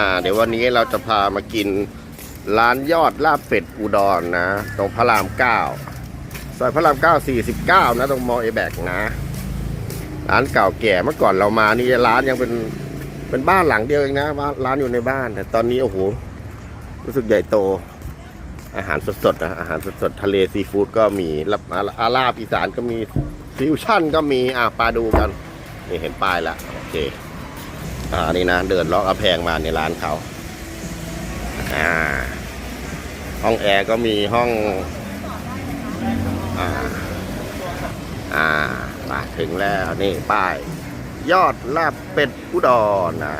อ่าเดี๋ยววันนี้เราจะพามากินร้านยอดลาบเป็ดอุดรนนะ ตรงพระรามเก้าซอยพระรามเก้าสี่สิบเก้านะตรงมอเอแบกนะ ร้านเก่าแก่เมื่อก่อนเรามานี่ร้านยังเป็นเป็นบ้านหลังเดียวเองนะบ้าร้านอยู่ในบ้าน แต่ตอนนี้โอ้โหรู้สึกใหญ่โต อาหารสดๆนะอาหารสดๆทะเลซีฟู้ดก็มีรับอาลาบอีสานก็มีฟิวชั่นก็มีอะปลาดูกันนี่เห็นป้ายแล้วโอเค อ่านี่นะเดินลาะกระแพงมาในร้านเขาอ่าห้องแอร์ก็มีห้องอ่าอ่ามาถึงแล้วนี่ป้าย ยอดลาบเป็ดอุดรนะ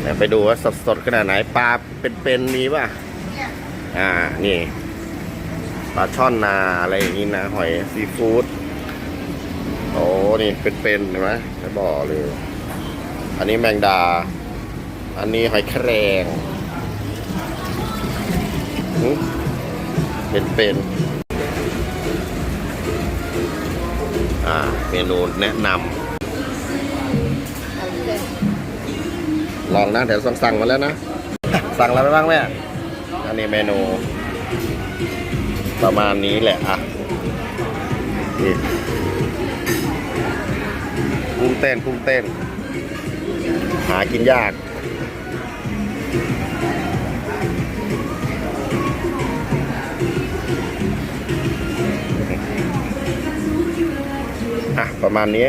เดี๋ยวไปดูว่าสดๆขนาดไหนปลาเป็นๆมีป่ะอ่านี่ปลาช่อนนาอะไรอย่างนี้นะ หอยซีฟู้ด นี่เป็นๆเห็นไหมจะบอกเลย อันนี้แมงดา อันนี้หอยแครงเป็นๆอ่าเมนูแนะนำลองนะเดี๋ยวสั่งสั่งมาแล้วนะ สั่งอะไรไปบ้างแม่อันนี้เมนู ประมาณนี้แหละอะนี่ กุ้งเต้นกุ้งเต้น หากินยาก อะ ประมาณนี้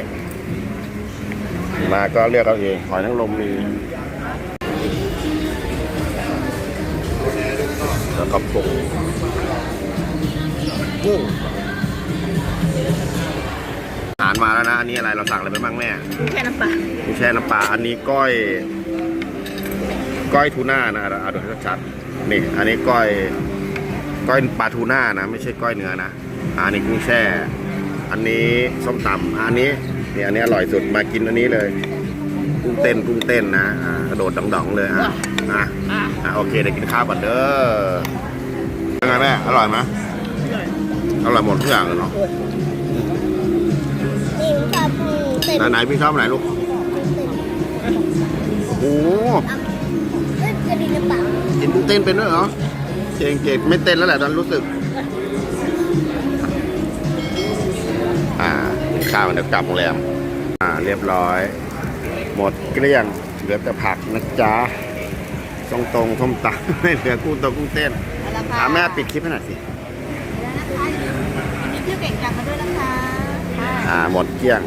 มาก็เลือกเอาเองหอยนางรมมีแล้วก็ปรุงกุ้งาหารมาแล้วนะ อันนี้อะไรเราสั่งอะไรไปบ้างแม่แค่น้ำปลากุ้งแช่น้ำปลา อันนี้ก้อย ก้อยทูน่านะเอาเอาดูให้ชัดๆนี่ อันนี้ก้อย ก้อยปลาทูน่านะ ไม่ใช่ก้อยเนื้อนะอะอันนี้กุ้งแช่ อันนี้ส้มตำอันนี้นี่อันนี้อร่อยสุดมากินอันนี้เลย กุ้งเต้นกุ้งเต้นนะอ่ากระโดดดองๆเลยอะอะอะอะโอเคเดี๋ยวกินข้าวก่อนเด้อยังไงแม่อร่อยไหมอร่อยหมดทุกอย่างเลยเนาะ ไหนไหนพี่ชอบไหนลูกโอ้โหเอ้ยกระดิ่งน้ำเปล่ากินกุ้งเต้นเป็นด้วยเหรอเก่งเก่งไม่เต้นแล้วแหละตอนรู้สึก อ่ากินข้าวเดี๋ยวกลับโรงแรมอ่าเรียบร้อย หมดเกลี้ยงเหลือแต่ผักนะจ๊ะทรงตรงส้มตำไม่เหลือกุ้งตัวกุ้งเต้นเอาละค่ะอ่าแม่ปิดคลิปให้หน่อยสิแล้วนะคะมีชื่อเก่งจังมาด้วยนะคะค่ะอ่าหมดเกลี้ยง